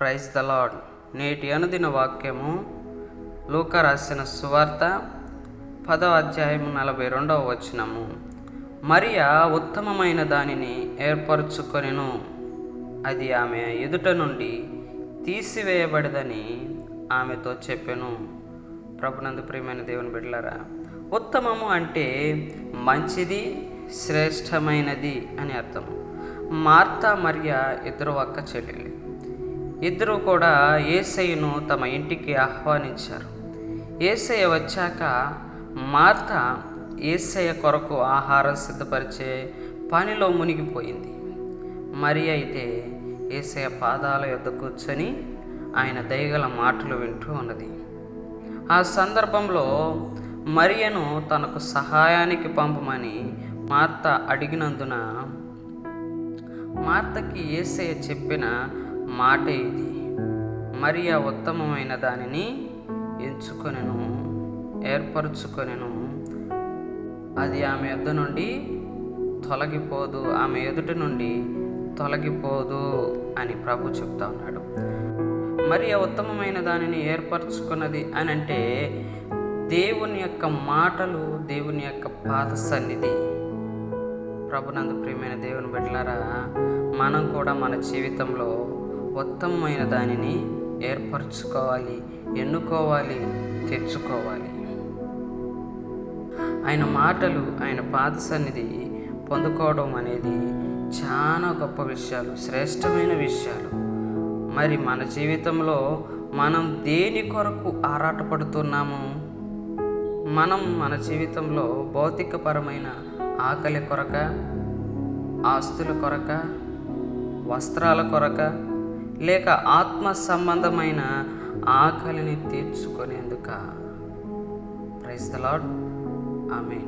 Praise the lord నేటి అనుదిన వాక్యము లూక రాసిన సువార్త పదవ అధ్యాయము నలభై రెండవ వచనము. మరియా ఉత్తమమైన దానిని ఏర్పరచుకొనిను. అది ఆమె ఎదుట నుండి తీసివేయబడదని ఆమెతో చెప్పెను. ప్రభునందు ప్రియమైన దేవుని బిడ్డలారా ఉత్తమము అంటే మంచిది శ్రేష్టమైనది అని అర్థం మార్తా మరియా ఇద్దరు ఒక్క చెల్లెలు. ఇద్దరు కూడా ఏసయ్యను తమ ఇంటికి ఆహ్వానించారు. ఏసయ్య వచ్చాక మార్త ఏసయ్య కొరకు ఆహారం సిద్ధపరిచే పనిలో మునిగిపోయింది. మరి అయితే ఏసయ్య పాదాల యొద్ద కూర్చొని ఆయన దయగల మాటలు వింటూ ఉన్నది. ఆ సందర్భంలో మరియను తనకు సహాయానికి పంపమని మార్త అడిగినందున మార్తకి ఏసయ్య చెప్పిన మాట ఇది. మరియా ఉత్తమమైన దానిని ఎంచుకొనెను ఏర్పరచుకొనెను. అది ఆమె యొద్ద నుండి తొలగిపోదు ఆమె ఎదుటి నుండి తొలగిపోదు అని ప్రభు చెప్తా ఉన్నాడు. మరి ఆ ఉత్తమమైన దానిని ఏర్పరచుకున్నది అని అంటే దేవుని యొక్క మాటలు దేవుని యొక్క పాద సన్నిధి. ప్రభునందు ప్రియమైన దేవుని బిడ్డలారా మనం కూడా మన జీవితంలో ఉత్తమమైన దానిని ఏర్పరచుకోవాలి ఎన్నుకోవాలి తెచ్చుకోవాలి. ఆయన మాటలు ఆయన పాద సన్నిధి పొందుకోవడం అనేది చాలా గొప్ప విషయాలు శ్రేష్టమైన విషయాలు. మరి మన జీవితంలో మనం దేని కొరకు ఆరాటపడుతున్నాము? మనం మన జీవితంలో భౌతికపరమైన ఆకలి కొరక ఆస్తుల కొరక వస్త్రాల కొరక లేక ఆత్మ సంబంధమైన ఆకలిని తీర్చుకునేందుక ప్రైస్ ద లాడ్ ఆమె